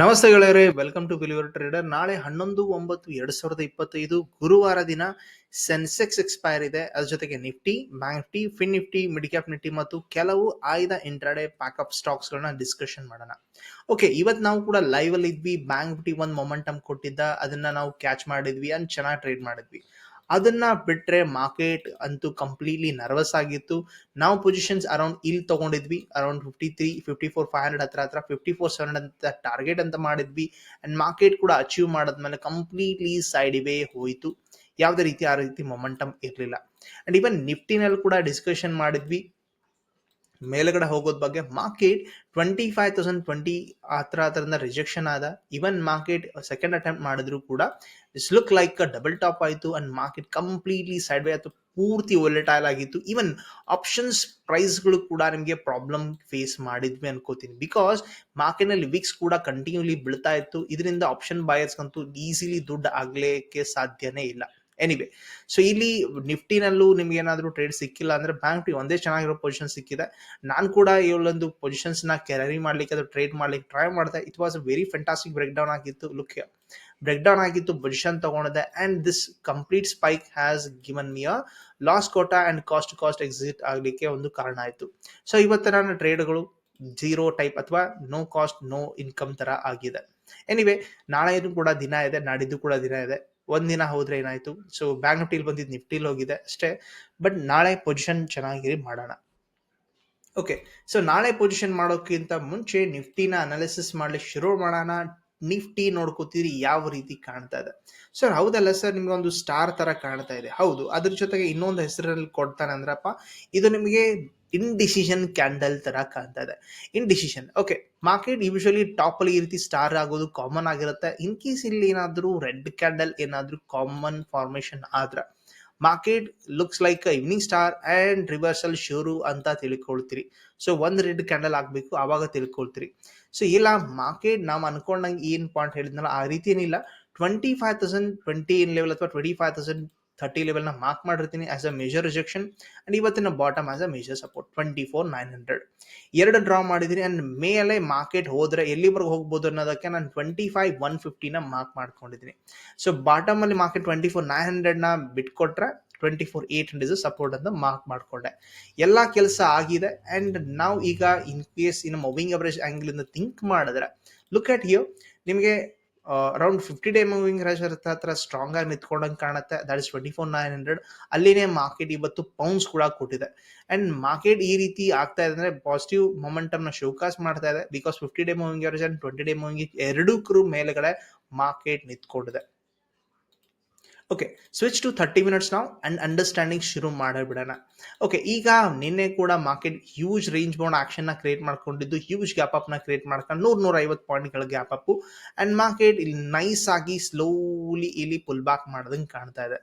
ನಮಸ್ತೆ ಗೆಳೆಯರೇ welcome to believer trader ನಾಳೆ ಹನ್ನೊಂದು, ಒಂಬತ್ತು, ಎರಡ್ ಸಾವಿರದ ಇಪ್ಪತ್ತೈದು ಗುರುವಾರ ದಿನ ಸೆನ್ಸೆಕ್ಸ್ ಎಕ್ಸ್ಪೈರ್ ಇದೆ. ಅದ್ರ ಜೊತೆಗೆ Nifty bank Nifty fin Nifty mid cap Nifty ಮತ್ತು ಕೆಲವು ಆಯ್ದ ಇಂಟ್ರಾಡೇ ಪ್ಯಾಕಪ್ ಸ್ಟಾಕ್ಸ್ ಗಳನ್ನ ಡಿಸ್ಕಷನ್ ಮಾಡೋಣ. ಓಕೆ ಇವತ್ತು ನಾವು ಕೂಡ ಲೈವ್ ಅಲ್ಲಿ ಇದ್ವಿ. ಬ್ಯಾಂಕ್ ನಿಫ್ಟಿ ಒಂದು ಮೊಮೆಂಟಮ್ ಕೊಟ್ಟಿದ್ದ. ಅದನ್ನ ನಾವು ಕ್ಯಾಚ್ ಮಾಡಿದ್ವಿ ಅಂಡ್ ಚೆನ್ನಾಗಿ ಟ್ರೇಡ್ ಮಾಡಿದ್ವಿ. ಅದನ್ನ ಬಿಟ್ರೆ ಮಾರ್ಕೆಟ್ ಅಂತೂ ಕಂಪ್ಲೀಟ್ಲಿ ನರ್ವಸ್ ಆಗಿತ್ತು. ನಾವು ಪೊಸಿಷನ್ಸ್ ಅರೌಂಡ್ ಇಲ್ಲಿ ತಗೊಂಡಿದ್ವಿ. Around fifty three fifty four five hundred ಹತ್ರ ಹತ್ರ ಫಿಫ್ಟಿ ಫೋರ್ ಸೆವೆನ್ ಅಂತ ಟಾರ್ಗೆಟ್ ಅಂತ ಮಾಡಿದ್ವಿ. ಅಂಡ್ ಮಾರ್ಕೆಟ್ ಕೂಡ ಅಚೀವ್ ಮಾಡಿದ್ಮೇಲೆ ಕಂಪ್ಲೀಟ್ಲಿ ಸೈಡ್ ಇವೇ ಹೋಯಿತು. ಯಾವುದೇ ರೀತಿ ಆ ರೀತಿ ಮೊಮೆಂಟಮ್ ಇರಲಿಲ್ಲ. ಅಂಡ್ ಈವನ್ ನಿಫ್ಟಿನಲ್ಲಿ ಕೂಡ ಡಿಸ್ಕಷನ್ ಮಾಡಿದ್ವಿ. ಮೇಲ್ಗಡೆ ಹೋಗೋದ್ ಬಗ್ಗೆ market twenty five thousand twenty ಹತ್ರ ಹತ್ರದಿಂದ ರಿಜೆಕ್ಷನ್ ಆದ. ಇವನ್ ಮಾರ್ಕೆಟ್ ಸೆಕೆಂಡ್ ಅಟೆಂಪ್ಟ್ ಮಾಡಿದ್ರು ಕೂಡ it's look like double top ಆಯಿತು and market completely sideways ಆಯ್ತು, ಪೂರ್ತಿ ಒಲೆಟೈಲ್ ಆಗಿತ್ತು. ಈವನ್ ಆಪ್ಷನ್ಸ್ ಪ್ರೈಸ್ಗಳು ಕೂಡ ನಿಮಗೆ ಪ್ರಾಬ್ಲಮ್ ಫೇಸ್ ಮಾಡಿದ್ವಿ ಅನ್ಕೋತೀನಿ. ಬಿಕಾಸ್ ಮಾರ್ಕೆಟ್ನಲ್ಲಿ ವಿಕ್ಸ್ ಕೂಡ ಕಂಟಿನ್ಯೂಲಿ ಬೀಳ್ತಾ ಇತ್ತು. ಇದರಿಂದ ಆಪ್ಷನ್ ಬಾಯರ್ಸ್ಗಂತೂ ಈಸಿಲಿ ದುಡ್ಡು ಆಗಲಿಕ್ಕೆ ಸಾಧ್ಯನೇ ಇಲ್ಲ. ಎನಿವೆ ಸೊ ಇಲ್ಲಿ ನಿಫ್ಟಿನಲ್ಲೂ ನಿಮ್ಗೆ ಏನಾದರೂ ಟ್ರೇಡ್ ಸಿಕ್ಕಿಲ್ಲ ಅಂದ್ರೆ ಬ್ಯಾಂಕ್ ಒಂದೇ ಚೆನ್ನಾಗಿರೋ ಪೊಸಿಷನ್ ಸಿಕ್ಕಿದೆ. ನಾನು ಕೂಡ ಇಲ್ಲೊಂದು ಪೊಸಿಷನ್ಸ್ನ ಕ್ಯಾರಿ ಮಾಡ್ಲಿಕ್ಕೆ ಅದು ಟ್ರೇಡ್ ಮಾಡ್ಲಿಕ್ಕೆ ಟ್ರೈ ಮಾಡಿದೆ. It was a very fantastic break down ಆಗಿತ್ತು. ಲುಕ್ ಬ್ರೇಕ್ ಡೌನ್ ಆಗಿತ್ತು ಪೊಸಿಷನ್ ತಗೊಂಡಿದೆ and this complete spike has given me a loss quota and cost cost exit ಆಗಲಿಕ್ಕೆ ಒಂದು ಕಾರಣ ಆಯಿತು. ಸೊ ಇವತ್ತು ನನ್ನ ಟ್ರೇಡ್ಗಳು ಜೀರೋ ಟೈಪ್ ಅಥವಾ ನೋ ಕಾಸ್ಟ್ ನೋ ಇನ್ಕಮ್ ತರ ಆಗಿದೆ. ಎನಿವೆ ನಾಳೆ ಕೂಡ ದಿನ ಇದೆ, ನಾಡಿದ್ದು ಕೂಡ ದಿನ ಇದೆ. ಒಂದಿನ ಹೋದ್ರೆ ಏನಾಯ್ತು? ಸೊ ಬ್ಯಾಂಕ್ ನಿಫ್ಟಿಲಿ ಬಂದಿದ್ದು ನಿಫ್ಟಿಲಿ ಹೋಗಿದೆ ಅಷ್ಟೇ. ಬಟ್ ನಾಳೆ ಪೊಸಿಷನ್ ಚೆನ್ನಾಗಿರಿ ಮಾಡೋಣ. ಓಕೆ ಸೊ ನಾಳೆ ಪೊಸಿಷನ್ ಮಾಡೋಕ್ಕಿಂತ ಮುಂಚೆ ನಿಫ್ಟಿನ ಅನಾಲಿಸಿಸ್ ಮಾಡ್ಲಿಕ್ಕೆ ಶುರು ಮಾಡೋಣ. ನಿಫ್ಟಿ ನೋಡ್ಕೋತೀರಿ, ಯಾವ ರೀತಿ ಕಾಣ್ತಾ ಇದೆ. ಸರ್ ಹೌದಲ್ಲ ಸರ್ ನಿಮ್ಗೆ ಒಂದು ಸ್ಟಾರ್ ತರ ಕಾಣ್ತಾ ಇದೆ. ಹೌದು, ಅದ್ರ ಜೊತೆಗೆ ಇನ್ನೊಂದು ಹೆಸರಲ್ಲಿ ಕೊಡ್ತಾನೆ ಅಂದ್ರಪ್ಪ ಇದು ನಿಮಗೆ ಇನ್ಡಿಸಿಷನ್ ಕ್ಯಾಂಡಲ್ ತರ ಕಾಣ್ತಾ ಇದೆ indecision okay market usually top ಅಲ್ಲಿ ಈ ರೀತಿ ಸ್ಟಾರ್ ಆಗೋದು ಕಾಮನ್ ಆಗಿರುತ್ತೆ. ಇನ್ ಕೇಸ್ ಇಲ್ಲಿ ಏನಾದರೂ ರೆಡ್ ಕ್ಯಾಂಡಲ್ ಏನಾದರೂ ಕಾಮನ್ ಫಾರ್ಮೇಶನ್ ಆದ್ರೆ market looks like evening star and reversal show ಅಂತ ತಿಳ್ಕೊಳ್ತೀರಿ. ಸೊ ಒಂದು ರೆಡ್ ಕ್ಯಾಂಡಲ್ ಆಗಬೇಕು ಆವಾಗ ತಿಳ್ಕೊಳ್ತೀರಿ. ಸೊ ಇಲ್ಲ ಮಾರ್ಕೆಟ್ ನಾವು ಅನ್ಕೊಂಡಂಗೆ ಏನ್ ಪಾಯಿಂಟ್ ಹೇಳಿದ್ನಲ್ಲ, ಆ ರೀತಿ ಏನಿಲ್ಲ twenty five thousand twenty level ಅಥವಾ ಟ್ವೆಂಟಿ ಫೈವ್ ತೌಸಂಡ್ ಥರ್ಟಿ ಲೆವೆಲ್ನ ಮಾರ್ಕ್ ಮಾಡಿರ್ತೀನಿ as a major rejection and ಇವತ್ತಿನ bottom as a major support twenty four nine hundred ಎರಡು ಡ್ರಾ ಮಾಡಿದ್ದೀನಿ ಆ್ಯಂಡ್ ಮೇಲೆ ಮಾರ್ಕೆಟ್ ಹೋದ್ರೆ ಎಲ್ಲಿವರೆಗೂ ಹೋಗ್ಬೋದು ಅನ್ನೋದಕ್ಕೆ ನಾನು ಟ್ವೆಂಟಿ ಫೈವ್ ಒನ್ ಫಿಫ್ಟಿನ ಮಾರ್ಕ್ ಮಾಡ್ಕೊಂಡಿದ್ದೀನಿ. ಸೊ ಬಾಟಮ್ ಅಲ್ಲಿ ಮಾರ್ಕೆಟ್ ಟ್ವೆಂಟಿ ಫೋರ್ ನೈನ್ ಹಂಡ್ರೆಡ್ನ ಬಿಟ್ಕೊಟ್ರೆ twenty four eight hundred support ಅಂತ ಮಾರ್ಕ್ ಮಾಡಿಕೊಂಡೆ. ಎಲ್ಲ ಕೆಲಸ ಆಗಿದೆ ಆ್ಯಂಡ್ ನಾವು ಈಗ ಇನ್ ಕೇಸ್ ಇನ್ನು ಮೂವಿಂಗ್ ಅವರೇಜ್ ಆ್ಯಂಗಲಿಂದ ಥಿಂಕ್ ಮಾಡಿದ್ರೆ ಲುಕ್ ಅಟ್ ಯು ನಿಮಗೆ around fifty day moving average ಹತ್ರ ಸ್ಟ್ರಾಂಗ್ ಆಗಿ ನಿಂತ್ಕೊಂಡಂಗೆ ಕಾಣುತ್ತೆ. That is twenty four nine hundred ಅಲ್ಲಿನೇ market ಇವತ್ತು ಪೌಂಡ್ಸ್ ಕೂಡ ಕೊಟ್ಟಿದೆ. ಅಂಡ್ ಮಾರ್ಕೆಟ್ ಈ ರೀತಿ ಆಗ್ತಾ ಇದೆ ಅಂದ್ರೆ ಪಾಸಿಟಿವ್ ಮೊಮೆಂಟಮ್ನ ಶೋಕಾಸ್ ಮಾಡ್ತಾ ಇದೆ. Because fifty day moving average and twenty day moving ಎರಡಕ್ಕೂ ಮೇಲೆಗಡೆ market ನಿಂತ್ಕೊಂಡಿದೆ. Okay switch to thirty minutes ನಾವು ಅಂಡ್ ಅಂಡರ್ಸ್ಟ್ಯಾಂಡಿಂಗ್ ಶುರು ಮಾಡಿಬಿಡೋಣ. ಓಕೆ ಈಗ ನಿನ್ನೆ ಕೂಡ ಮಾರ್ಕೆಟ್ ಹ್ಯೂಜ್ ರೇಂಜ್ ಬೌಂಡ್ ಆಕ್ಷನ್ನ ಕ್ರಿಯೇಟ್ ಮಾಡ್ಕೊಂಡಿದ್ದು ಹ್ಯೂಜ್ ಗ್ಯಾಪ್ ಅಪ್ನ ಕ್ರಿಯೇಟ್ ಮಾಡ್ಕೊಂಡು ನೂರ್ ನೂರ ಐವತ್ತು ಪಾಯಿಂಟ್ಗಳ ಗ್ಯಾಪ್ ಅಪ್ ಅಂಡ್ ಮಾರ್ಕೆಟ್ ಇಲ್ಲಿ ನೈಸ್ ಆಗಿ ಸ್ಲೋಲಿ ಇಲ್ಲಿ ಪುಲ್ ಬ್ಯಾಕ್ ಮಾಡೋದಂಗೆ ಕಾಣ್ತಾ ಇದೆ.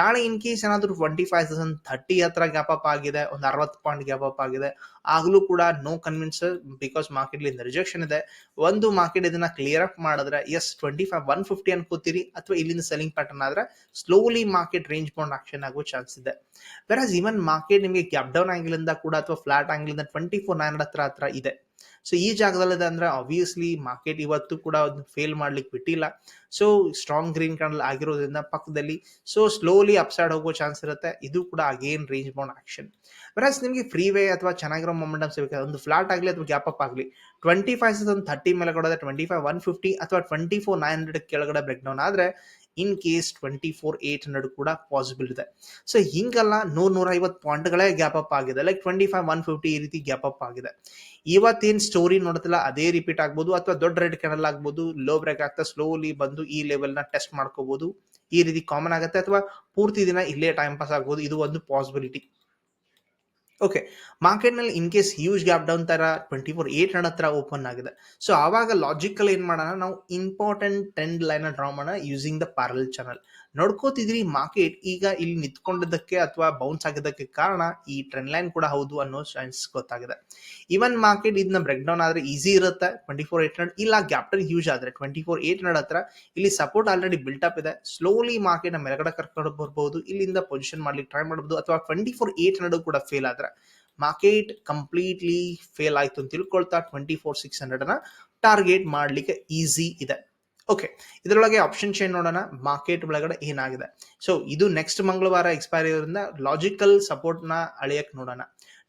ನಾಳೆ ಇನ್ ಕೇಸ್ ಏನಾದರೂ ಟ್ವೆಂಟಿ ಫೈವ್ ತೌಸಂಡ್ ಥರ್ಟಿ ಹತ್ರ ಗ್ಯಾಪ್ ಅಪ್ ಆಗಿದೆ, ಒಂದು ಅರವತ್ತು ಪಾಯಿಂಟ್ ಗ್ಯಾಪ್ ಅಪ್ ಆಗಿದೆ ಆಗಲೂ ಕೂಡ no convince because market rejection ಇದೆ. ಒಂದು ಮಾರ್ಕೆಟ್ ಇದನ್ನ ಕ್ಲಿಯರ್ ಅಪ್ ಮಾಡಿದ್ರೆ yes twenty five one fifty ಅನ್ಕೋತೀರಿ, ಅಥವಾ ಇಲ್ಲಿಂದ ಸೆಲ್ಲಿಂಗ್ ಪ್ಯಾಟರ್ನ್ ಆದ್ರೆ slowly market range bound action ಆಗೋ ಚಾನ್ಸ್ ಇದೆ. ವೆರಾಸ್ ಈವನ್ ಮಾರ್ಕೆಟ್ ನಿಮಗೆ ಕ್ಯಾಪ್ ಡೌನ್ ಆಂಗಲ್ ಇಂದ ಕೂಡ ಅಥವಾ ಫ್ಲಾಟ್ ಆಂಗಲ್ ಇಂದ ಟ್ವೆಂಟಿ ಫೋರ್ ನೈನ್ ಹತ್ರ ಹತ್ರ ಇದೆ. ಸೊ ಈ ಜಾಗದಲ್ಲಿದೆ ಅಂದ್ರೆ ಆಬ್ವಿಯಸ್ಲಿ ಮಾರ್ಕೆಟ್ ಇವತ್ತು ಕೂಡ ಫೇಲ್ ಮಾಡ್ಲಿಕ್ಕೆ ಬಿಟ್ಟಿಲ್ಲ. ಸೊ ಸ್ಟ್ರಾಂಗ್ ಗ್ರೀನ್ ಕ್ಯಾಂಡಲ್ ಆಗಿರೋದ್ರಿಂದ ಪಕ್ಕದಲ್ಲಿ. ಸೊ ಸ್ಲೋಲಿ ಅಪ್ಸೈಡ್ ಹೋಗೋ ಚಾನ್ಸ್ ಇರುತ್ತೆ. ಇದು ಕೂಡ again range bound action versus ನಿಮಗೆ ಫ್ರೀ ವೇ ಅಥವಾ ಚೆನ್ನಾಗಿರೋ ಮೊಮೆಂಟಮ್ ಸಿಗಬೇಕು ಒಂದು ಫ್ಲಾಟ್ ಆಗಲಿ ಅಥವಾ ಗ್ಯಾಪ್ ಅಪ್ ಆಗಲಿ ಟ್ವೆಂಟಿ ಫೈವ್ ಒಂದು ಥರ್ಟಿ ಮೇಲೆ ಕೊಡೋದು ಟ್ವೆಂಟಿ ಫೈವ್ ಒನ್ ಫಿಫ್ಟಿ ಅಥವಾ ಟ್ವೆಂಟಿ ಫೋರ್ ನೈನ್ ಹಂಡ್ರೆಡ್ ಕೆಳಗಡೆ ಬ್ರೇಕ್ ಡೌನ್ ಆದ್ರೆ in case twenty four eight hundred ಕೂಡ ಪಾಸಿಬಲ್ ಇದೆ. ಸೊ ಹಿಂಗಲ್ಲ ನೂರ್ ನೂರ ಐವತ್ತು ಪಾಯಿಂಟ್ಗಳೇ ಗ್ಯಾಪ್ ಅಪ್ ಆಗಿದೆ. Like twenty five one fifty ಈ ರೀತಿ ಗ್ಯಾಪ್ ಅಪ್ ಆಗಿದೆ. ಇವತ್ತೇನ್ ಸ್ಟೋರಿ ನೋಡ್ತಿಲ್ಲ, ಅದೇ ರಿಪೀಟ್ ಆಗ್ಬೋದು, ಅಥವಾ ದೊಡ್ಡ ರೆಡ್ ಕ್ಯಾನಲ್ ಆಗ್ಬೋದು ಲೋ ಬ್ರೇಕ್ ಆಗ್ತಾ ಸ್ಲೋಲಿ ಬಂದು ಈ ಲೆವೆಲ್ನ ಟೆಸ್ಟ್ ಮಾಡ್ಕೋಬಹುದು ಈ ರೀತಿ ಕಾಮನ್ ಆಗುತ್ತೆ, ಅಥವಾ ಪೂರ್ತಿ ದಿನ ಇಲ್ಲೇ ಟೈಮ್ ಪಾಸ್ ಆಗ್ಬೋದು. ಇದು ಒಂದು ಪಾಸಿಬಿಲಿಟಿ ಓಕೆ ಮಾರ್ಕೆಟ್ನಲ್ಲಿ in case huge gap down ತರ ಟ್ವೆಂಟಿ ಫೋರ್ ಏಟ್ ಹಂಡ್ರೆಡ್ ಹತ್ರ ಓಪನ್ ಆಗಿದೆ. ಸೊ ಆವಾಗ ಲಾಜಿಕಲ್ ಏನ್ ಮಾಡೋಣ? ನಾವು ಇಂಪಾರ್ಟೆಂಟ್ ಟ್ರೆಂಡ್ ಲೈನ್ ಡ್ರಾ ಮಾಡೋಣ ಯೂಸಿಂಗ್ ದ ಪ್ಯಾರಲ್ ಚಾನಲ್ ನೋಡ್ಕೋತಿದ್ರಿ ಮಾರ್ಕೆಟ್ ಈಗ ಇಲ್ಲಿ ನಿಂತ್ಕೊಂಡಿದ್ದಕ್ಕೆ ಅಥವಾ ಬೌನ್ಸ್ ಆಗಿದ್ದಕ್ಕೆ ಕಾರಣ ಈ ಟ್ರೆಂಡ್ ಲೈನ್ ಕೂಡ ಹೌದು ಅನ್ನೋ ಚಾನ್ಸ್ ಗೊತ್ತಾಗಿದೆ. ಈವನ್ ಮಾರ್ಕೆಟ್ ಇದನ್ನ ಬ್ರೇಕ್ ಡೌನ್ ಆದ್ರೆ ಈಸಿ ಇರುತ್ತೆ. ಟ್ವೆಂಟಿ ಫೋರ್ ಏಟ್ ಹಂಡ್ರೆಡ್ ಇಲ್ಲ ಗ್ಯಾಪ್ಟರ್ ಹ್ಯೂಜ್ ಆದ್ರೆ ಟ್ವೆಂಟಿ ಫೋರ್ ಏಟ್ ಹಂಡ್ರೆಡ್ ಹತ್ರ ಇಲ್ಲಿ ಸಪೋರ್ಟ್ ಆಲ್ರೆಡಿ ಬಿಲ್ಟ್ ಅಪ್ ಇದೆ. ಸ್ಲೋಲಿ ಮಾರ್ಕೆಟ್ ಮೆರಗಡೆ ಕರ್ಕೊಂಡು ಬರ್ಬೋದು. ಇಲ್ಲಿಂದ ಪೊಸಿಷನ್ ಮಾಡ್ಲಿಕ್ಕೆ ಟ್ರೈ ಮಾಡಬಹುದು ಅಥವಾ ಟ್ವೆಂಟಿ ಫೋರ್ ಏಟ್ ಹಂಡ್ರೆಡ್ ಕೂಡ ಫೇಲ್ ಆದ್ರೆ ಮಾರ್ಕೆಟ್ ಕಂಪ್ಲೀಟ್ಲಿ ಫೇಲ್ ಆಯ್ತು ಅಂತ ತಿಳ್ಕೊಳ್ತಾ ಟ್ವೆಂಟಿ ಫೋರ್ ಸಿಕ್ಸ್ ಹಂಡ್ರೆಡ್ನ ಟಾರ್ಗೆಟ್ ಮಾಡ್ಲಿಕ್ಕೆ ಈಸಿ ಇದೆ. ಓಕೆ, ಇದರೊಳಗೆ ಆಪ್ಷನ್ ಚೇನ್ ನೋಡೋಣ. ಮಾರ್ಕೆಟ್ ಒಳಗಡೆ ಏನಾಗಿದೆ? ಸೊ ಇದು ನೆಕ್ಸ್ಟ್ ಮಂಗಳವಾರ ಎಕ್ಸ್ಪೈರ್ ಇರೋದ್ರಿಂದ ಲಾಜಿಕಲ್ ಸಪೋರ್ಟ್ನ ಅಳಿಯಕ್ ನೋಡೋಣ.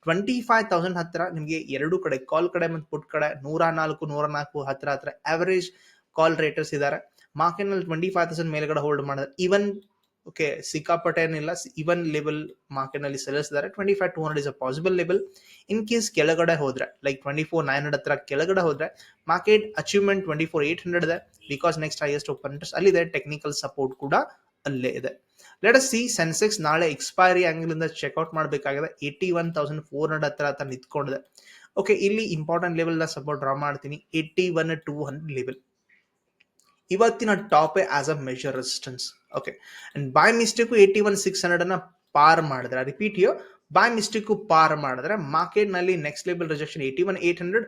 ಟ್ವೆಂಟಿ ಫೈವ್ ತೌಸಂಡ್ ಹತ್ರ ನಿಮಗೆ ಎರಡು ಕಡೆ ಕಾಲ್ ಕಡೆ ಮತ್ತು ಪುಟ್ ಕಡೆ ನೂರ ನಾಲ್ಕು ನೂರ ನಾಲ್ಕು ಹತ್ರ ಹತ್ರ ಆವರೇಜ್ ಕಾಲ್ ರೇಟರ್ಸ್ ಇದ್ದಾರೆ ಮಾರ್ಕೆಟ್ನಲ್ಲಿ ಟ್ವೆಂಟಿ ಫೈವ್ ತೌಸಂಡ್ ಮೇಲ್ಗಡೆ ಹೋಲ್ಡ್ ಮಾಡಿದ್ರೆ ಇವನ್ ಓಕೆ ಸಿಕ್ಕಾಪಟ್ಟೆ ಏನಿಲ್ಲ ಇವನ್ ಲೆವೆಲ್ ಮಾರ್ಕೆಟ್ನಲ್ಲಿ twenty five two hundred is a possible level in case ಕೆಳಗಡೆ ಹೋದ್ರೆ like twenty four nine hundred ಹತ್ರ ಕೆಳಗಡೆ ಹೋದ್ರೆ market achievement twenty four eight hundred ಇದೆ. Because next highest open interest ಅಲ್ಲಿದೆ ಟೆಕ್ನಿಕಲ್ ಸಪೋರ್ಟ್ ಕೂಡ ಅಲ್ಲೇ ಇದೆ. ಲೆಟ್ ಅಸ್ ಸಿ ಸೆನ್ಸೆಕ್ಸ್ ನಾಳೆ ಎಕ್ಸ್ಪೈರಿ ಆಂಗಲ್ ಇಂದ ಚೆಕ್ಔಟ್ ಮಾಡಬೇಕಾಗಿದೆ. Eighty one thousand four hundred ಹತ್ರ ಹತ್ರ ನಿಂತ್ಕೊಂಡಿದೆ. ಓಕೆ ಇಲ್ಲಿ ಇಂಪಾರ್ಟೆಂಟ್ ಲೆವೆಲ್ನ ಸಪೋರ್ಟ್ ಡ್ರಾ ಮಾಡ್ತೀನಿ. Eighty one two hundred level ಇವತ್ತಿನ top as a major resistance okay and by mistake eighty one six hundred ಅನ್ನ ಪಾರ್ ಮಾಡಿದ್ರೆ ರಿಪೀಟ್ ಯು ಬೈ ಮಿಸ್ಟೇಕ್ ಪಾರ್ ಮಾಡಿದ್ರೆ ಮಾರ್ಕೆಟ್ನಲ್ಲಿ next level rejection eighty one eight hundred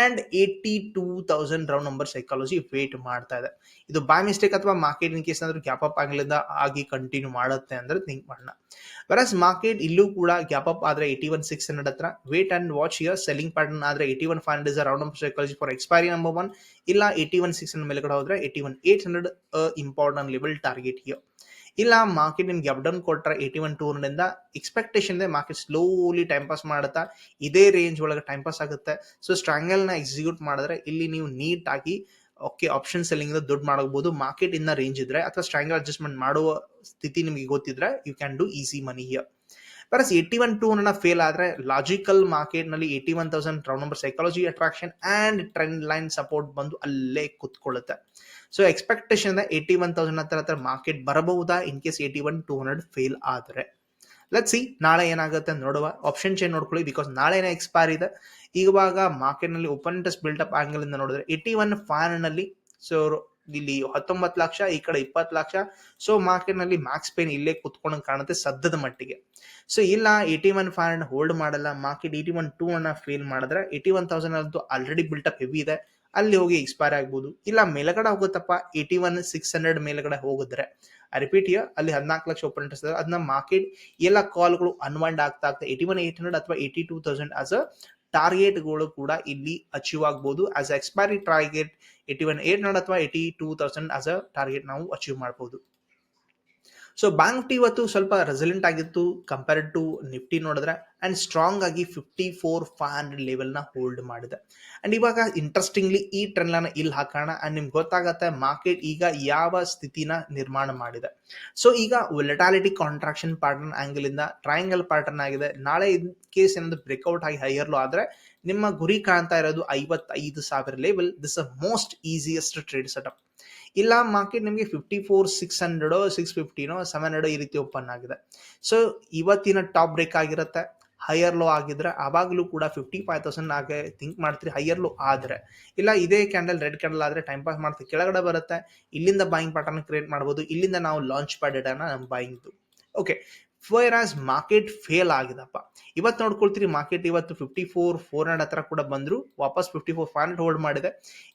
and eighty two thousand round number psychology wait ಮಾಡ್ತಾ ಇದೆ. ಇದು by mistake ಅಥವಾ ಮಾರ್ಕೆಟ್ ಇನ್ ಕೇಸ್ ಏನಾದ್ರು ಗ್ಯಾಪ್ ಅಪ್ ಆಗಲಿಂದ ಆಗಿ ಕಂಟಿನ್ಯೂ ಮಾಡುತ್ತೆ ಅಂದ್ರೆ ಥಿಂಕ್ ಮಾಡೋಣ. ವರಸ್ ಮಾರ್ಕೆಟ್ ಇಲ್ಲೂ ಕೂಡ ಗ್ಯಾಪ್ ಅಪ್ ಆದ್ರೆ ಏಯ್ಟಿ ಒನ್ ಸಿಕ್ಸ್ ಹಂಡ್ರೆಡ್ ಹತ್ರ wait and watch here selling pattern ಆದ್ರೆ eighty one five hundred round number psychology for expiry number one ಇಲ್ಲ ಏಯ್ಟಿ ಒನ್ ಸಿಕ್ಸ್ ಹಂಡ್ರೆಡ್ ಮೇಲ್ಗಡೆ ಹೋದ್ರೆ eighty one eight hundred important level target here ಇಲ್ಲ market ನಿಮ್ಗೆ up down ಕೊಟ್ಟರೆ eighty one two hundred expectation ಇದೆ market slowly time pass ಮಾಡುತ್ತಾ, ಇದೇ range ಒಳಗೆ ಟೈಮ್ ಪಾಸ್ ಆಗುತ್ತೆ. ಸೊ ಸ್ಟ್ರಾಂಗಲ್ನ ಎಕ್ಸಿಕ್ಯೂಟ್ ಮಾಡಿದ್ರೆ ಇಲ್ಲಿ ನೀವು ನೀಟ್ ಆಗಿ ಓಕೆ ಆಪ್ಷನ್ ಸೆಲ್ಲಿಂಗ್ ದುಡ್ಡು ಮಾಡಬಹುದು ಮಾರ್ಕೆಟ್ ಇನ್ನ ರೇಂಜ್ ಇದ್ರೆ ಅಥವಾ ಸ್ಟ್ರಾಂಗಲ್ ಅಡ್ಜಸ್ಟ್ಮೆಂಟ್ ಮಾಡುವ ಸ್ಥಿತಿ ನಿಮಗೆ ಗೊತ್ತಿದ್ರೆ you can do easy money here plus eighty one two hundred fail ಆದ್ರೆ ಲಾಜಿಕಲ್ ಮಾರ್ಕೆಟ್ನಲ್ಲಿ eighty one thousand round number psychology attraction and trend line support ಬಂದು ಅಲ್ಲೇ ಕುತ್ಕೊಳ್ಳುತ್ತೆ. So expectation eighty one thousand ಹತ್ರ ಹತ್ರ market ಬರಬಹುದಾ? In case eighty one two hundred fail ಆದರೆ. Let see ನಾಳೆ ಏನಾಗುತ್ತೆ ನೋಡುವ. ಆಪ್ಷನ್ ಚೇಂಜ್ ನೋಡ್ಕೊಳ್ಳಿ ಬಿಕಾಸ್ ನಾಳೆನೇ ಎಕ್ಸ್ಪೈರ್ ಇದೆ ಇವಾಗ ಮಾರ್ಕೆಟ್ನಲ್ಲಿ ಓಪನ್ ಬಿಲ್ಡ್ ಬಿಲ್ಟಪ್ ಆ್ಯಂಗಲ್ ಇಂದ ನೋಡಿದ್ರೆ ಏಯ್ಟಿ ಒನ್ ಫೈವ್ನಲ್ಲಿ ಸೊ ಇಲ್ಲಿ ಹತ್ತೊಂಬತ್ತು ಲಕ್ಷ, ಈ ಕಡೆ ಇಪ್ಪತ್ತು ಲಕ್ಷ ಸೊ ಮಾರ್ಕೆಟ್ನಲ್ಲಿ ಮ್ಯಾಕ್ಸ್ ಪೇನ್ ಇಲ್ಲೇ ಕುತ್ಕೊಂಡ್ ಕಾಣುತ್ತೆ ಸದ್ಯದ ಮಟ್ಟಿಗೆ. ಸೊ ಇಲ್ಲ ಏಯ್ಟಿ ಒನ್ ಹಂಡ್ರೆಡ್ ಹೋಲ್ಡ್ ಮಾಡಲ್ಲ ಮಾರ್ಕೆಟ್ ಏಯ್ಟಿ ಒನ್ ಟೂ ಅನ್ನ ಫೇಲ್ ಮಾಡಿದ್ರೆ ಏಯ್ಟಿ ಒನ್ ತೌಸಂಡ್ ಅಂತೂ ಆಲ್ರೆಡಿ ಅಪ್ ಹೆವಿ ಇದೆ. ಅಲ್ಲಿ ಹೋಗಿ ಎಕ್ಸ್ಪೈರ್ ಆಗ್ಬೋದು. ಇಲ್ಲ ಮೇಲಗಡೆ ಹೋಗುತ್ತಪ್ಪ ಏಯ್ಟಿ ಒನ್ ಸಿಕ್ಸ್ ಹಂಡ್ರೆಡ್ ಮೇಲ್ಗಡೆ ಹೋಗಿದ್ರೆ. ರಿಪೀಟ್ ಅಲ್ಲಿ ಹದಿನಾಲ್ಕು ಲಕ್ಷ ಓಪನ್ ಇಂಟ್ರೆಸ್ಟ್ ಅದನ್ನ ಮಾರ್ಕೆಟ್ ಎಲ್ಲ ಕಾಲ್ಗಳು ಅನ್ವೈಂಡ್ ಆಗ್ತಾ ಆಗ್ತಾ ಏಯ್ಟಿ ಒನ್ ಏಟ್ ಹಂಡ್ರೆಡ್ ಅಥವಾ eighty two thousand as a ಟಾರ್ಗೆಟ್ಗಳು ಕೂಡ ಇಲ್ಲಿ ಅಚೀವ್ ಆಗ್ಬೋದು. As expiry target eighty one eight hundred ಅಥವಾ eighty two thousand as a target ನಾವು ಅಚೀವ್ ಮಾಡ್ಬೋದು. ಸೊ ಬ್ಯಾಂಕ್ ನಿಫ್ಟಿ ಇವತ್ತು ಸ್ವಲ್ಪ ರೆಸಿಲೆಂಟ್ ಆಗಿತ್ತು ಕಂಪೇರ್ಡ್ ಟು ನಿಫ್ಟಿ ನೋಡಿದ್ರೆ ಅಂಡ್ ಸ್ಟ್ರಾಂಗ್ ಆಗಿ ಫಿಫ್ಟಿ ಫೋರ್ ಫೈವ್ ಹಂಡ್ರೆಡ್ ಲೆವೆಲ್ನ ಹೋಲ್ಡ್ ಮಾಡಿದೆ. ಅಂಡ್ ಇವಾಗ ಇಂಟ್ರೆಸ್ಟಿಂಗ್ಲಿ ಈ ಟ್ರೆಂಡ್ನ ಇಲ್ಲಿ ಹಾಕೋಣ ಅಂಡ್ ನಿಮ್ಗೆ ಗೊತ್ತಾಗತ್ತೆ ಮಾರ್ಕೆಟ್ ಈಗ ಯಾವ ಸ್ಥಿತಿನ ನಿರ್ಮಾಣ ಮಾಡಿದೆ. ಸೊ ಈಗ ವಿಲಟಾಲಿಟಿ ಕಾಂಟ್ರಾಕ್ಷನ್ ಪ್ಯಾಟರ್ನ್ ಆಂಗಲ್ ಇಂದ ಟ್ರಯಾಂಗಲ್ ಪ್ಯಾಟರ್ನ್ ಆಗಿದೆ. ನಾಳೆ ಇನ್ ಕೇಸ್ ಏನಾದ್ರು ಬ್ರೇಕ್ಔಟ್ ಆಗಿ ಹೈಯರ್ಲು ಆದ್ರೆ, ನಿಮ್ಮ ಗುರಿ ಕಾಣ್ತಾ ಇರೋದು ಐವತ್ತೈದು ಸಾವಿರ level this a most easiest trade setup ಇಲ್ಲ ಮಾರ್ಕೆಟ್ ನಿಮಗೆ ಫಿಫ್ಟಿ ಫೋರ್ ಸಿಕ್ಸ್ ಹಂಡ್ರೆಡೋ ಸಿಕ್ಸ್ ಫಿಫ್ಟಿನೋ ಸೆವೆನ್ ಹಂಡ್ರೆಡೋ ಈ ರೀತಿ ಓಪನ್ ಆಗಿದೆ. ಸೊ ಇವತ್ತಿನ ಟಾಪ್ ಬ್ರೇಕ್ ಆಗಿರುತ್ತೆ. ಹೈಯರ್ ಲೋ ಆಗಿದ್ರೆ ಆವಾಗಲೂ ಕೂಡ ಫಿಫ್ಟಿ ಫೈವ್ ತೌಸಂಡ್ ಆಗಿ ಥಿಂಕ್ ಮಾಡ್ತೀರಿ ಹೈಯರ್ ಲೋ ಆದರೆ. ಇಲ್ಲ, ಇದೇ ಕ್ಯಾಂಡಲ್ ರೆಡ್ ಕ್ಯಾಂಡಲ್ ಆದರೆ ಟೈಮ್ ಪಾಸ್ ಮಾಡ್ತೀವಿ ಕೆಳಗಡೆ ಬರುತ್ತೆ. ಇಲ್ಲಿಂದ ಬಾಯಿಂಗ್ ಪ್ಯಾಟರ್ನ್ ಕ್ರಿಯೇಟ್ ಮಾಡ್ಬೋದು. ಇಲ್ಲಿಂದ ನಾವು ಲಾಂಚ್ ಪ್ಯಾಡ್ ನಮ್ಮ ಬಾಯಿಂಗ್ದು okay fair as market fail ಆಗಿದಪ್ಪ. ಇವತ್ತು ನೋಡ್ಕೊಳ್ತೀರಿ ಮಾರ್ಕೆಟ್ ಇವತ್ತು ಫಿಫ್ಟಿ ಫೋರ್ ಫೋರ್ ಹಂಡ್ರೆಡ್ ಹತ್ರ ಕೂಡ ಬಂದ್ರು, ವಾಪಸ್ fifty four five hundred hold ಮಾಡಿದೆ.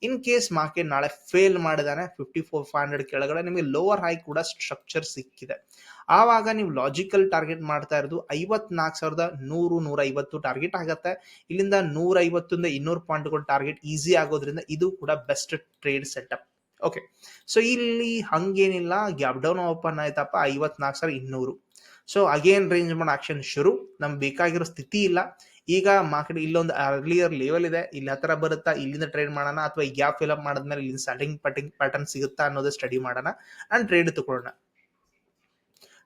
ಇನ್ ಕೇಸ್ ಮಾರ್ಕೆಟ್ ನಾಳೆ ಫೇಲ್ ಮಾಡಿದಾನೆ ಫಿಫ್ಟಿ ಫೋರ್ ಫೈವ್ ಹಂಡ್ರೆಡ್ ಕೆಳಗಡೆ ನಿಮಗೆ ಲೋವರ್ ಹೈ ಕೂಡ ಸ್ಟ್ರಕ್ಚರ್ ಸಿಕ್ಕಿದೆ. ಆವಾಗ ನೀವು ಲಾಜಿಕಲ್ ಟಾರ್ಗೆಟ್ ಮಾಡ್ತಾ ಇರೋದು ಐವತ್ನಾಲ್ಕು ಸಾವಿರದ ನೂರು ನೂರ ಐವತ್ತು ಟಾರ್ಗೆಟ್ ಆಗುತ್ತೆ. ಇಲ್ಲಿಂದ ನೂರ ಐವತ್ತಿಂದ ಇನ್ನೂರು ಪಾಯಿಂಟ್ಗಳು ಟಾರ್ಗೆಟ್ ಈಸಿ ಆಗೋದ್ರಿಂದ ಇದು ಕೂಡ best trade setup okay so ಇಲ್ಲಿ ಹಂಗೇನಿಲ್ಲ ಗ್ಯಾಪ್ ಡೌನ್ ಓಪನ್ ಆಯ್ತಪ್ಪ, ಐವತ್ನಾಲ್ಕು ಸಾವಿರ ಇನ್ನೂರು. ಸೊ ಅಗೇನ್ ರೇಂಜ್ ಮಾಡೋ ಆಕ್ಷನ್ ಶುರು. ನಮ್ಗೆ ಬೇಕಾಗಿರೋ ಸ್ಥಿತಿ ಇಲ್ಲ. ಈಗ ಮಾರ್ಕೆಟ್ ಇಲ್ಲೊಂದು ಅರ್ಲಿಯರ್ ಲೆವೆಲ್ ಇದೆ. ಇಲ್ಲಿ ಹತ್ರ ಬರುತ್ತಾ? ಇಲ್ಲಿಂದ ಟ್ರೇಡ್ ಮಾಡೋಣ? ಅಥವಾ ಗ್ಯಾಪ್ ಫಿಲ್ ಅಪ್ ಮಾಡಿದ್ಮೇಲೆ ಇಲ್ಲಿ ಸ್ಟಾರ್ಟಿಂಗ್ ಪಟಿಂಗ್ ಪ್ಯಾಟರ್ನ್ ಸಿಗುತ್ತಾ ಅನ್ನೋದು ಸ್ಟಡಿ ಮಾಡೋಣ ಅಂಡ್ ಟ್ರೇಡ್ ತಗೊಳ್ಳೋಣ.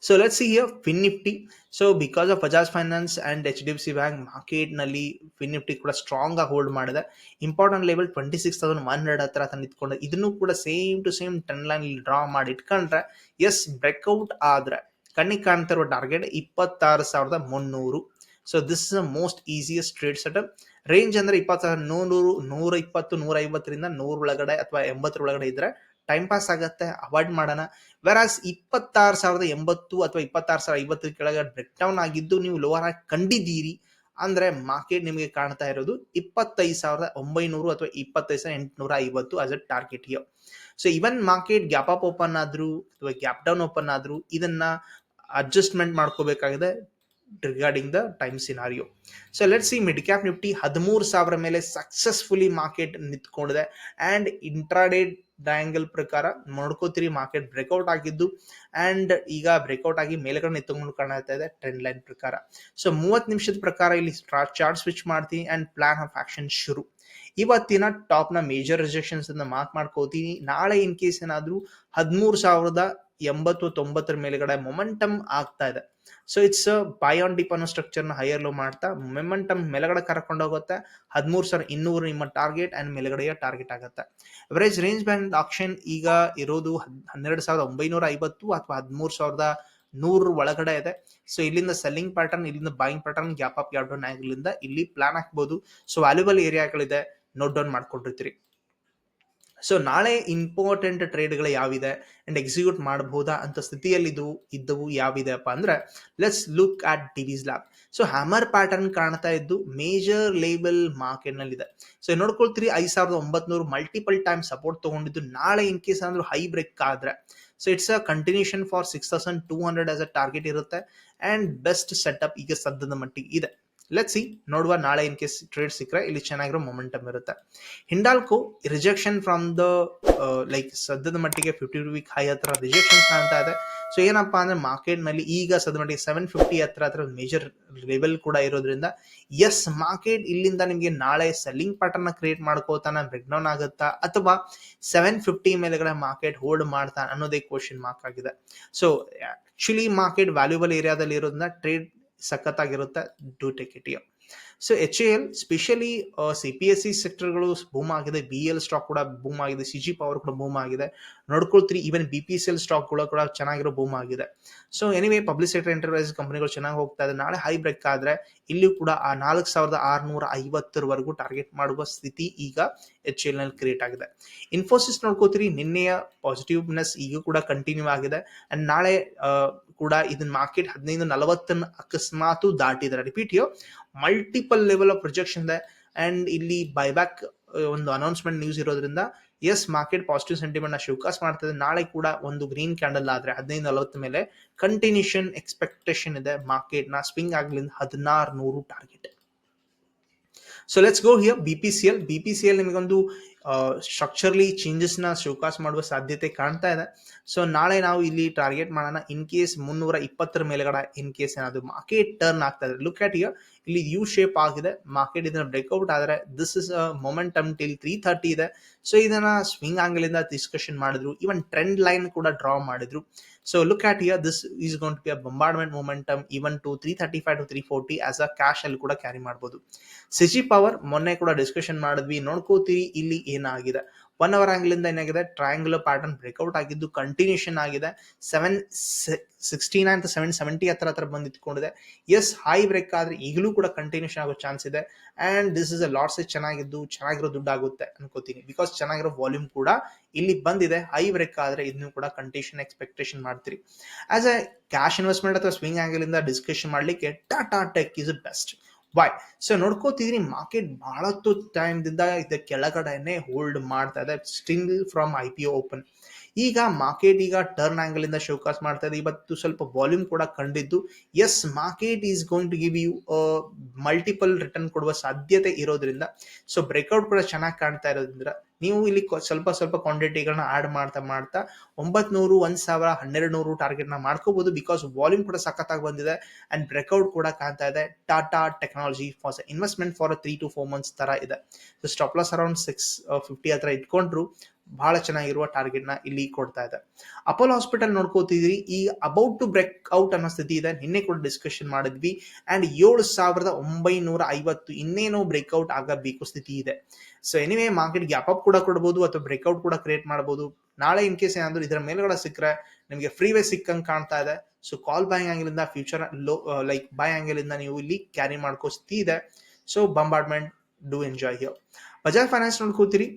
So let see here Fin Nifty so because of Bajaj Finance and H D F C bank ಮಾರ್ಕೆಟ್ನಲ್ಲಿ ಫಿನ್ ನಿಫ್ಟಿ ಕೂಡ ಸ್ಟ್ರಾಂಗ್ ಆಗಿ ಹೋಲ್ಡ್ ಮಾಡಿದೆ. Important level twenty six thousand one hundred ಹತ್ರ ಹತ್ರ ನಿಂತ್ಕೊಂಡು. ಇದನ್ನು ಕೂಡ same to same ten line draw ಮಾಡಿ ಇಟ್ಕೊಂಡ್ರೆ ಎಸ್ ಬ್ರೇಕ್ಔಟ್ ಆದ್ರೆ ಕಣ್ಣಿಗೆ ಕಾಣ್ತಿರುವ ಟಾರ್ಗೆಟ್ ಇಪ್ಪತ್ತಾರು ಸಾವಿರದ ಮುನ್ನೂರು. So this is a most easiest trade setup range ಅಂದ್ರೆ ಇಪ್ಪತ್ತು ನೂರು ನೂರ ಇಪ್ಪತ್ತು ನೂರ ಐವತ್ತರಿಂದ ನೂರ ಒಳಗಡೆ ಅಥವಾ ಎಂಬತ್ತರ ಒಳಗಡೆ ಇದ್ರೆ ಟೈಮ್ ಪಾಸ್ ಆಗತ್ತೆ ಅವಾಯ್ಡ್ ಮಾಡೋಣ. ವೆರಾಸ್ ಇಪ್ಪತ್ತಾರು ಸಾವಿರದ ಎಂಬತ್ತು ಅಥವಾ ಇಪ್ಪತ್ತಾರು ಸಾವಿರದ ಐವತ್ತರ ಕೆಳಗೆ ಬ್ರೇಕ್ ಡೌನ್ ಆಗಿದ್ದು ನೀವು ಲೋವರ್ ಆಗಿ ಕಂಡಿದ್ದೀರಿ ಅಂದ್ರೆ ಮಾರ್ಕೆಟ್ ನಿಮಗೆ ಕಾಣ್ತಾ ಇರೋದು ಇಪ್ಪತ್ತೈದು ಸಾವಿರದ ಒಂಬೈನೂರು ಅಥವಾ ಇಪ್ಪತ್ತೈದು ಸಾವಿರದ ಎಂಟುನೂರ ಐವತ್ತು as a target so even market gap up open ಆದ್ರು ಅಥವಾ ಗ್ಯಾಪ್ ಡೌನ್ ಓಪನ್ ಆದ್ರೂ ಇದನ್ನ adjustment ಮಾಡ್ಕೋಬೇಕಾಗಿದೆ regarding the time scenario so let see mid cap Nifty ಹದಿಮೂರು ಸಾವಿರ ಮೇಲೆ ಸಕ್ಸಸ್ಫುಲಿ ಮಾರ್ಕೆಟ್ ನಿಂತ್ಕೊಂಡಿದೆ. ಆ್ಯಂಡ್ ಇಂಟ್ರಾಡೇ ಡಯಾಂಗಲ್ ಪ್ರಕಾರ ನೋಡ್ಕೋತೀರಿ ಮಾರ್ಕೆಟ್ ಬ್ರೇಕ್ಔಟ್ ಆಗಿದ್ದು ಅಂಡ್ ಈಗ ಬ್ರೇಕ್ಔಟ್ ಆಗಿ ಮೇಲ್ಗಡೆ ನಿಂತ್ಕೊಂಡು ಕಾಣ್ತಾ ಇದೆ ಟ್ರೆಂಡ್ ಲೈನ್ ಪ್ರಕಾರ. ಸೊ ಮೂವತ್ತು ನಿಮಿಷದ ಪ್ರಕಾರ ಇಲ್ಲಿ ಚಾರ್ಟ್ ಸ್ವಿಚ್ ಮಾಡ್ತೀನಿ ಅಂಡ್ ಪ್ಲಾನ್ ಆಫ್ ಆಕ್ಷನ್ ಶುರು. ಇವತ್ತಿನ ಟಾಪ್ನ ಮೇಜರ್ ರಿಜೆಕ್ಷನ್ಸ್ ಅನ್ನ ಮಾರ್ಕ್ ಮಾಡ್ಕೋತೀನಿ. ನಾಳೆ ಇನ್ ಕೇಸ್ ಏನಾದ್ರೂ ಹದಿಮೂರು ಸಾವಿರದ ಎಂಬತ್ತು ತೊಂಬತ್ತರ ಮೇಲ್ಗಡೆ ಮೊಮೆಂಟಮ್ ಆಗ್ತಾ ಇದೆ. So it's buy on dip ಅನ್ನೋ ಸ್ಟ್ರಕ್ಚರ್ನ ಹೈಯರ್ ಲೋ ಮಾಡ್ತಾ ಮೊಮೆಂಟಮ್ ಮೇಲ್ಗಡೆ ಕರ್ಕೊಂಡು ಹೋಗುತ್ತೆ, ಹದಿಮೂರು ಸಾವಿರ ಇನ್ನೂರು ನಿಮ್ಮ ಟಾರ್ಗೆಟ್ ಅಂಡ್ ಮೇಲುಗಡೆಯ ಟಾರ್ಗೆಟ್ ಆಗುತ್ತೆ. ಅವರೇಜ್ ರೇಂಜ್ ಬ್ಯಾಂಡ್ ಆಕ್ಷನ್ ಈಗ ಇರೋದು ಹನ್ನೆರಡು ಸಾವಿರದ ಒಂಬೈನೂರ ಐವತ್ತು ಅಥವಾ ಹದಿಮೂರು ಸಾವಿರದ ನೂರ ಒಳಗಡೆ ಇದೆ. ಸೊ ಇಲ್ಲಿಂದ ಸೆಲ್ಲಿಂಗ್ ಪ್ಯಾಟರ್ನ್ ಇಲ್ಲಿಂದ buying pattern gap up gap down ಆಗಲಿಂದ ಇಲ್ಲಿ ಪ್ಲಾನ್ ಹಾಕ್ಬೋದು. ಸೊ ವ್ಯಾಲ್ಯೂಬಲ್ ಏರಿಯಾಗಳಿದೆ ನೋಟ್ ಡೌನ್ ಮಾಡ್ಕೊಂಡಿರ್ತೀರಿ. ಸೊ ನಾಳೆ ಇಂಪಾರ್ಟೆಂಟ್ ಟ್ರೇಡ್ಗಳು ಯಾವಿದೆ ಅಂಡ್ ಎಕ್ಸಿಕ್ಯೂಟ್ ಮಾಡಬಹುದಾ ಅಂತ ಸ್ಥಿತಿಯಲ್ಲಿ ಇದು ಇದ್ದವು ಯಾವಿದೆಪ್ಪ ಅಂದ್ರೆ let's look at Divi's lab so hammer pattern ಕಾಣ್ತಾ ಇದ್ದು ಮೇಜರ್ ಲೇಬಲ್ ಮಾರ್ಕೆಟ್ನಲ್ಲಿ ಇದೆ ಸೊ ನೋಡ್ಕೊಳ್ತೀರಿ, ಐದ್ ಸಾವಿರದ ಒಂಬತ್ನೂರು ಮಲ್ಟಿಪಲ್ ಟೈಮ್ ಸಪೋರ್ಟ್ ತಗೊಂಡಿದ್ದು, ನಾಳೆ ಇನ್ ಕೇಸ್ ಅಂದ್ರೆ ಹೈ ಬ್ರೇಕ್ ಆದ್ರೆ. So it's a continuation for six thousand two hundred as a target ಇರುತ್ತೆ. ಅಂಡ್ ಬೆಸ್ಟ್ ಸೆಟಪ್ ಈಗ ಸದ್ಯದ ಮಟ್ಟಿಗೆ ಇದೆ. ಲೆಟ್ ಸಿ ನೋಡುವ ನಾಳೆ ಇನ್ ಕೇಸ್ ಟ್ರೇಡ್ ಸಿಕ್ಕರೆ ಇಲ್ಲಿ ಚೆನ್ನಾಗಿರೋ ಮೊಮೆಂಟಮ್ ಇರುತ್ತೆ. Hindalco rejection from the like ಸದ್ಯದ ಮಟ್ಟಿಗೆ ಫಿಫ್ಟಿ ವೀಕ್ ಹೈ ಹತ್ರ ರಿಜೆಕ್ಷನ್ ಕಾಣ್ತಾ ಇದೆ. ಸೊ ಏನಪ್ಪಾ ಅಂದ್ರೆ ಮಾರ್ಕೆಟ್ನಲ್ಲಿ ಈಗ ಸದ್ಯ ಮಟ್ಟಿಗೆ ಸೆವೆನ್ ಫಿಫ್ಟಿ ಹತ್ರ ಹತ್ರ ಮೇಜರ್ ಲೆವೆಲ್ ಕೂಡ ಇರೋದ್ರಿಂದ ಎಸ್ ಮಾರ್ಕೆಟ್ ಇಲ್ಲಿಂದ ನಿಮಗೆ ನಾಳೆ ಸೆಲ್ಲಿಂಗ್ ಪ್ಯಾಟರ್ನ್ ಕ್ರಿಯೇಟ್ ಮಾಡ್ಕೋತಾನ ಬ್ರೇಕ್ ಡೌನ್ ಆಗುತ್ತಾ? ಅಥವಾ ಸೆವೆನ್ ಫಿಫ್ಟಿ ಮೇಲೆಗಡೆ ಮಾರ್ಕೆಟ್ ಹೋಲ್ಡ್ ಮಾಡ್ತಾನೆ ಅನ್ನೋದೇ ಕ್ವಶನ್ ಮಾರ್ಕ್ ಆಗಿದೆ. ಸೊ ಆಕ್ಚುಲಿ ಮಾರ್ಕೆಟ್ ವ್ಯಾಲ್ಯೂಬಲ್ ಏರಿಯಾದಲ್ಲಿ ಇರೋದ್ರಿಂದ trade ಸಖತ್ತಾಗಿರುತ್ತೆ. Do take it you so H A L specially C P S C ಸೆಕ್ಟರ್ಗಳು boom ಆಗಿದೆ ಬಿ ಎಲ್ ಸ್ಟಾಕ್ ಕೂಡ ಬೂಮ್ ಆಗಿದೆ ಸಿ ಜಿ ಪವರ್ ಕೂಡ ಬೂಮ್ ಆಗಿದೆ. ನೋಡ್ಕೊಳ್ತೀರಿ even B P S L ಸ್ಟಾಕ್ಗಳು ಕೂಡ ಚೆನ್ನಾಗಿರೋ ಬೂಮ್ ಆಗಿದೆ. So anyway public sector enterprise ಕಂಪನಿಗಳು ಚೆನ್ನಾಗಿ ಹೋಗ್ತಾ ಇದೆ. ನಾಳೆ ಹೈ ಬ್ರೇಕ್ ಆದರೆ ಇಲ್ಲಿ ಕೂಡ ಆ ನಾಲ್ಕು ಸಾವಿರದ ಆರುನೂರ ಐವತ್ತರವರೆಗೂ ಟಾರ್ಗೆಟ್ ಮಾಡುವ ಸ್ಥಿತಿ ಈಗ ಎಚ್ ಎಲ್ನಲ್ಲಿ ಕ್ರಿಯೇಟ್ ಆಗಿದೆ. ಇನ್ಫೋಸಿಸ್ ನೋಡ್ಕೋತೀರಿ ನಿನ್ನೆಯ ಪಾಸಿಟಿವ್ನೆಸ್ ಈಗ ಕೂಡ ಕಂಟಿನ್ಯೂ ಆಗಿದೆ. ಅಂಡ್ ನಾಳೆ ಕೂಡ ಇದನ್ನ ಮಾರ್ಕೆಟ್ ಹದಿನೈದು ನಲವತ್ತನ್ನು ಅಕಸ್ಮಾತು ದಾಟಿದ್ರೆ ರಿಪೀಟ್ ಯೋ ಮಲ್ಟಿಪಲ್ ಲೆವೆಲ್ ಆಫ್ ಪ್ರೊಜೆಕ್ಷನ್ ಇದೆ. ಅಂಡ್ ಇಲ್ಲಿ ಬೈಬ್ಯಾಕ್ ಒಂದು ಅನೌನ್ಸ್ಮೆಂಟ್ ನ್ಯೂಸ್ ಇರೋದ್ರಿಂದ ಎಸ್ ಮಾರ್ಕೆಟ್ ಪಾಸಿಟಿವ್ ಸೆಂಟಿಮೆಂಟ್ನ ಶಿವಕಾಸ್ ಮಾಡ್ತದೆ ನಾಳೆ ಕೂಡ ಒಂದು ಗ್ರೀನ್ ಕ್ಯಾಂಡಲ್ ಆದ್ರೆ ಹದಿನೈದು ನಲವತ್ತು ಮೇಲೆ ಕಂಟಿನ್ಯೂಷನ್ ಎಕ್ಸ್ಪೆಕ್ಟೇಷನ್ ಇದೆ ಮಾರ್ಕೆಟ್ನ ಸ್ವಿಂಗ್ ಆಗ್ಲಿಂದ ಹದಿನಾರು ನೂರು target so let's go here B P C L B P C L ನಿಮಗೊಂದು ಸ್ಟ್ರಕ್ಚರ್ಲಿ ಚೇಂಜಸ್ನ ಶೋಕಾಸ್ ಮಾಡುವ ಸಾಧ್ಯತೆ ಕಾಣ್ತಾ ಇದೆ. ಸೊ ನಾಳೆ ನಾವು ಇಲ್ಲಿ ಟಾರ್ಗೆಟ್ ಮಾಡೋಣ. ಇನ್ ಕೇಸ್ ಮುನ್ನೂರ ಇಪ್ಪತ್ತರ ಮೇಲೆಗಡೆ ಇನ್ ಕೇಸ್ ಏನಾದ್ರು ಮಾರ್ಕೆಟ್ ಟರ್ನ್ ಆಗ್ತಾ ಇದೆ. ಲುಕ್ ಅಟ್ ಇಯರ್ ಇಲ್ಲಿ ಯು ಶೇಪ್ ಆಗಿದೆ. ಮಾರ್ಕೆಟ್ ಇದನ್ನ ಬ್ರೇಕ್ಔಟ್ ಆದರೆ this is momentum till three thirty ಇದೆ. ಸೊ ಇದನ್ನ ಸ್ವಿಂಗ್ ಆಂಗಲ್ ಇಂದ ಡಿಸ್ಕಷನ್ ಮಾಡಿದ್ರು. ಇವನ್ ಟ್ರೆಂಡ್ ಲೈನ್ ಕೂಡ ಡ್ರಾ ಮಾಡಿದ್ರು. So look at here this is gonna be a bombardment momentum even to three thirty five to three forty as a cash ಅಲ್ಲಿ ಕೂಡ carry ಮಾಡಬಹುದು CG power ಮೊನ್ನೆ ಕೂಡ discussion ಮಾಡಿದ್ವಿ. ನೋಡ್ಕೋತೀರಿ, ಇಲ್ಲಿ ಏನಾಗಿದೆ? ಒನ್ ಅವರ್ ಆಂಗಲ್ ಇಂದ ಏನಾಗಿದೆ? ಟ್ರಯಾಂಗಲ್ ಪ್ಯಾಟರ್ನ್ ಬ್ರೇಕ್ಔಟ್ ಆಗಿದ್ದು ಕಂಟಿನ್ಯೂಷನ್ ಆಗಿದೆ. Seven sixty nine seven seventy ಹತ್ರ ಹತ್ರ ಬಂದು ಎಸ್ ಹೈ ಬ್ರೇಕ್ ಆದ್ರೆ ಈಗಲೂ ಕೂಡ ಕಂಟಿನ್ಯೂಷನ್ ಆಗೋ ಚಾನ್ಸ್ ಇದೆ. And this is a lots ಚೆನ್ನಾಗಿದ್ದು, ಚೆನ್ನಾಗಿರೋ ದುಡ್ಡು ಆಗುತ್ತೆ ಅನ್ಕೋತೀನಿ. ಬಿಕಾಸ್ ಚೆನ್ನಾಗಿರೋ ವಾಲ್ಯೂಮ್ ಕೂಡ ಇಲ್ಲಿ ಬಂದಿದೆ. ಹೈ ಬ್ರೇಕ್ ಆದ್ರೆ ಇದನ್ನು ಕೂಡ ಕಂಟಿನ್ಯೂಷನ್ ಎಕ್ಸ್ಪೆಕ್ಟೇಷನ್ ಮಾಡ್ತೀರಿ. ಆಸ್ ಅ ಕ್ಯಾಶ್ ಇನ್ವೆಸ್ಟ್ಮೆಂಟ್ ಅಥವಾ ಸ್ವಿಂಗ್ ಆಂಗಲ್ ಇಂದ ಡಿಸ್ಕಷನ್ ಮಾಡ್ಲಿಕ್ಕೆ Tata tech is best why so ನೋಡ್ಕೋತಿದ್ರಿ market ಬಹಳತ್ತು ಟೈಮ್ದಿಂದ ಇದು ಕೆಳಗಡೆನೆ ಹೋಲ್ಡ್ ಮಾಡ್ತಾ ಇದೆ still from I P open ಈಗ ಮಾರ್ಕೆಟ್ ಈಗ ಟರ್ನ್ ಆಂಗಲ್ ಇಂದ ಶೋಕಾಸ್ ಮಾಡ್ತಾ ಇದೆ. ಇವತ್ತು ಸ್ವಲ್ಪ ವಾಲ್ಯೂಮ್ ಕೂಡ ಕಂಡಿದ್ದು. As market is going to give you multiple return ಕೊಡುವ ಸಾಧ್ಯತೆ ಇರೋದ್ರಿಂದ ಸೊ ಬ್ರೇಕ್ಔಟ್ ಕೂಡ ಚೆನ್ನಾಗಿ ಕಾಣ್ತಾ ಇರೋದ್ರಿಂದ ನೀವು ಇಲ್ಲಿ ಸ್ವಲ್ಪ ಸ್ವಲ್ಪ ಕ್ವಾಂಟಿಟಿಗಳನ್ನ ಆಡ್ ಮಾಡ್ತಾ ಮಾಡ್ತಾ ಒಂಬತ್ನೂರು, ಒಂದ್ ಸಾವಿರ ಹನ್ನೆರಡು ನೂರು ಟಾರ್ಗೆಟ್ನ ಮಾಡ್ಕೋಬಹುದು ಬಿಕಾಸ್ ವಾಲ್ಯೂಮ್ ಕೂಡ ಸಖತ್ತಾಗಿ ಬಂದಿದೆ ಅಂಡ್ ಬ್ರೇಕ್ಔಟ್ ಕೂಡ ಕಾಣ್ತಾ ಇದೆ. Tata technology for investment for three to four months ತರ ಇದೆ. So stop loss around six fifty ಹತ್ರ ಇಟ್ಕೊಂಡ್ರು. ಬಹಳ ಚೆನ್ನಾಗಿರುವ ಟಾರ್ಗೆಟ್ನ ಇಲ್ಲಿ ಕೊಡ್ತಾ ಇದೆ. ಅಪೋಲೋ ಹಾಸ್ಪಿಟಲ್ ನೋಡ್ಕೋತಿದ್ರಿ, ಈ ಅಬೌಟ್ ಟು ಬ್ರೇಕ್ ಔಟ್ ಅನ್ನೋ ಸ್ಥಿತಿ ಇದೆ. ನಿನ್ನೆ ಕೂಡ ಡಿಸ್ಕಷನ್ ಮಾಡಿದ್ವಿ. ಅಂಡ್ ಏಳು ಸಾವಿರದ ಒಂಬೈನೂರ ಐವತ್ತು ಇನ್ನೇನೋ ಬ್ರೇಕ್ಔಟ್ ಆಗಬೇಕು ಸ್ಥಿತಿ ಇದೆ. So anyway market gap up ಕೂಡ ಕೊಡಬಹುದು ಅಥವಾ ಬ್ರೇಕ್ಔಟ್ ಕೂಡ ಕ್ರಿಯೇಟ್ ಮಾಡಬಹುದು ನಾಳೆ ಇನ್ ಕೇಸ್ ಏನಾದ್ರು ಇದರ ಮೇಲ್ಗಡೆ ಸಿಕ್ಕರೆ ನಿಮಗೆ ಫ್ರೀ ವೇ ಸಿಕ್ಕಂಗೆ ಕಾಣ್ತಾ ಇದೆ. ಸೊ ಕಾಲ್ ಬೈ ಆಂಗಲ್ ಇಂದ ಫ್ಯೂಚರ್ ಲೋ ಲೈಕ್ ಬೈ ಆಂಗಲ್ ಇಂದ ನೀವು ಇಲ್ಲಿ ಕ್ಯಾರಿ ಮಾಡ್ಕೋ ಸ್ಥಿತಿ ಇದೆ. So bombardment do enjoy here Bajaj finance ನೋಡ್ಕೋತೀರಿ.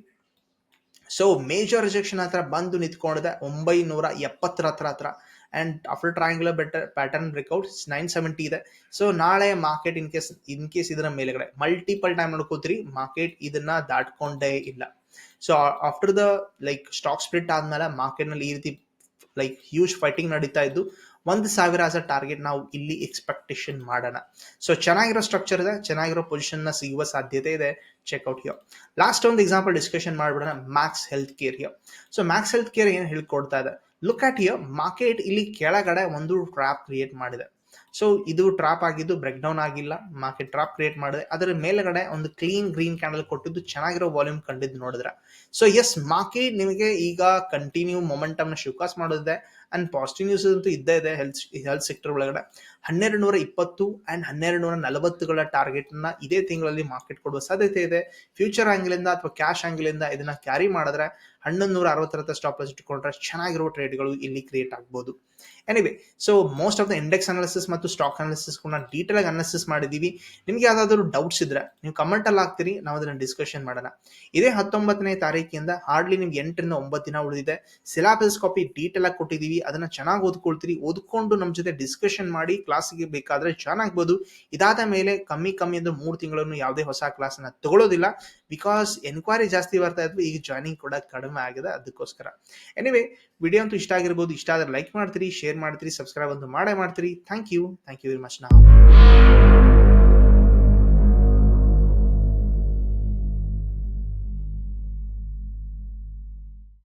So major rejection ಹತ್ರ ಬಂದು ನಿಂತ್ಕೊಂಡಿದೆ, ಒಂಬೈನೂರ ಎಪ್ಪತ್ತರ ಹತ್ರ ಹತ್ರ. And after triangular better pattern breakout nine seventy ಇದೆ. ಸೊ ನಾಳೆ market in case in case ಇದರ ಮೇಲೆಗಡೆ ಮಲ್ಟಿಪಲ್ ಟೈಮ್ ನೋಡ್ಕೋತೀರಿ ಮಾರ್ಕೆಟ್ ಇದನ್ನ ದಾಟ್ಕೊಂಡೇ ಇಲ್ಲ. So after the like stock split ಆದ್ಮೇಲೆ ಮಾರ್ಕೆಟ್ನಲ್ಲಿ ಈ ರೀತಿ ಲೈಕ್ ಹ್ಯೂಜ್ ಫೈಟಿಂಗ್ ನಡೀತಾ ಇದ್ದು ಒಂದು ಸಾವಿರ ಆಸ್ ಅ ಟಾರ್ಗೆಟ್ ನಾವು ಇಲ್ಲಿ ಎಕ್ಸ್ಪೆಕ್ಟೇಷನ್ ಮಾಡೋಣ. ಸೊ ಚೆನ್ನಾಗಿರೋ ಸ್ಟ್ರಕ್ಚರ್ ಇದೆ, ಚೆನ್ನಾಗಿರೋ ಪೊಸಿಷನ್ನ ಸಿಗುವ ಸಾಧ್ಯತೆ ಇದೆ. ಚೆಕ್ಔಟ್ ಹಿಯೋ ಲಾಸ್ಟ್ ಒಂದು example discussion ಮಾಡ್ಬಿಡೋಣ max health care here so max health care ಏನು ಹೇಳ್ಕೊಡ್ತಾ ಇದೆ? ಲುಕ್ ಆಟ್ ಹಿಯರ್ ಮಾರ್ಕೆಟ್ ಇಲ್ಲಿ ಕೆಳಗಡೆ ಒಂದು ಟ್ರಾಪ್ ಕ್ರಿಯೇಟ್ ಮಾಡಿದೆ. ಸೊ ಇದು ಟ್ರಾಪ್ ಆಗಿದ್ದು ಬ್ರೇಕ್ ಡೌನ್ ಆಗಿಲ್ಲ. ಮಾರ್ಕೆಟ್ ಟ್ರಾಪ್ ಕ್ರಿಯೇಟ್ ಮಾಡಿದೆ. ಅದರ ಮೇಲ್ಗಡೆ ಒಂದು ಕ್ಲೀನ್ ಗ್ರೀನ್ ಕ್ಯಾಂಡಲ್ ಕೊಟ್ಟಿದ್ದು ಚೆನ್ನಾಗಿರೋ ವಾಲ್ಯೂಮ್ ಕಂಡಿದ್ದು ನೋಡಿದ್ರೆ. ಸೊ ಎಸ್ ಮಾರ್ಕೆಟ್ ನಿಮಗೆ ಈಗ ಕಂಟಿನ್ಯೂ ಮೊಮೆಂಟಮ್ನ ಶಿವಕಾಸ್ ಮಾಡೋದಿದೆ. ಅಂಡ್ ಪಾಸಿಟಿವ್ ನ್ಯೂಸ್ ಅಂತೂ ಇದ್ದೇ ಇದೆ ಹೆಲ್ತ್ ಹೆಲ್ತ್ ಸೆಕ್ಟರ್ ಒಳಗಡೆ. ಹನ್ನೆರಡು ನೂರ ಇಪ್ಪತ್ತು ಅಂಡ್ ಹನ್ನೆರಡು ನೂರ ನಲವತ್ತುಗಳ ಟಾರ್ಗೆಟ್ನ ಇದೇ ತಿಂಗಳಲ್ಲಿ ಮಾರ್ಕೆಟ್ ಕೊಡುವ ಸಾಧ್ಯತೆ ಇದೆ. ಫ್ಯೂಚರ್ ಆಂಗಲ್ ಇಂದ ಅಥವಾ ಕ್ಯಾಶ್ ಆಂಗಲ್ ಇಂದ ಇದನ್ನ ಕ್ಯಾರಿ ಮಾಡಿದ್ರೆ ಹನ್ನೊಂದು ನೂರ ಅರವತ್ತರ ಸ್ಟಾಪ್ ಲಾಸ್ ಇಟ್ಕೊಂಡ್ರೆ ಚೆನ್ನಾಗಿರೋ ಟ್ರೇಡ್ಗಳು ಇಲ್ಲಿ ಕ್ರಿಯೇಟ್ ಆಗ್ಬೋದು. Anyway so most of the index analysis ಮತ್ತು ಸ್ಟಾಕ್ ಅನಾಲಿಸಿಸ್ ಕೂಡ ಡೀಟೇಲ್ ಆಗಿ ಅನಾಲಿಸಿಸ್ ಮಾಡಿದೀವಿ ನಿಮ್ಗೆ ಯಾವ್ದಾದ್ರು ಡೌಟ್ಸ್ ಇದ್ರೆ ನೀವು ಕಮೆಂಟ್ ಅಲ್ಲಿ ಹಾಕ್ತೀರಿ, ನಾವು ಅದನ್ನ ಡಿಸ್ಕಷನ್ ಮಾಡೋಣ. ಇದೇ ಹತ್ತೊಂಬತ್ತನೇ ತಾರೀಕಿಂದ ಹಾರ್ಡ್ಲಿ ನಿಮ್ಗೆ ಎಂಟರಿಂದ ಒಂಬತ್ತು ದಿನ ಉಳಿದಿದೆ. ಸಿಲಾಬಸ್ ಕಾಪಿ ಡೀಟೇಲ್ ಆಗಿ ಕೊಟ್ಟಿದೀವಿ ಅದನ್ನ ಚೆನ್ನಾಗಿ ಓದ್ಕೊಳ್ತೀರಿ, ಓದ್ಕೊಂಡು ನಮ್ಮ ಜೊತೆ ಡಿಸ್ಕಷನ್ ಮಾಡಿ ಕ್ಲಾಸ್ಗೆ ಬೇಕಾದ್ರೆ ಜಾಯ್ನ್ ಆಗ್ಬೋದು. ಇದಾದ ಮೇಲೆ ಕಮ್ಮಿ ಕಮ್ಮಿ ಅಂದ್ರೆ ಮೂರು ತಿಂಗಳನ್ನು ಯಾವುದೇ ಹೊಸ ಕ್ಲಾಸ್ ಅನ್ನ ತಗೊಳ್ಳೋದಿಲ್ಲ ಬಿಕಾಸ್ ಎನ್ಕ್ವೈರಿ ಜಾಸ್ತಿ ಬರ್ತಾ ಇದ್ವಿ, ಈಗ ಜಾಯ್ನಿಂಗ್ ಕೂಡ ಕಡಿಮೆ ಆಗಿದೆ ಅದಕ್ಕೋಸ್ಕರ. ಎನಿವೆ ವಿಡಿಯೋ ಅಂತೂ ಇಷ್ಟ ಆಗಿರ್ಬೋದು, ಇಷ್ಟ ಆದ್ರೆ ಲೈಕ್ ಮಾಡ್ತೀರಿ ಶೇರ್ ಮಾಡ್ತೀರಿ ಸಬ್ಸ್ಕ್ರೈಬ್ ಅಂತೂ ಮಾಡೇ ಮಾಡ್ತೀರಿ. Thank you thank you very much ನಾವು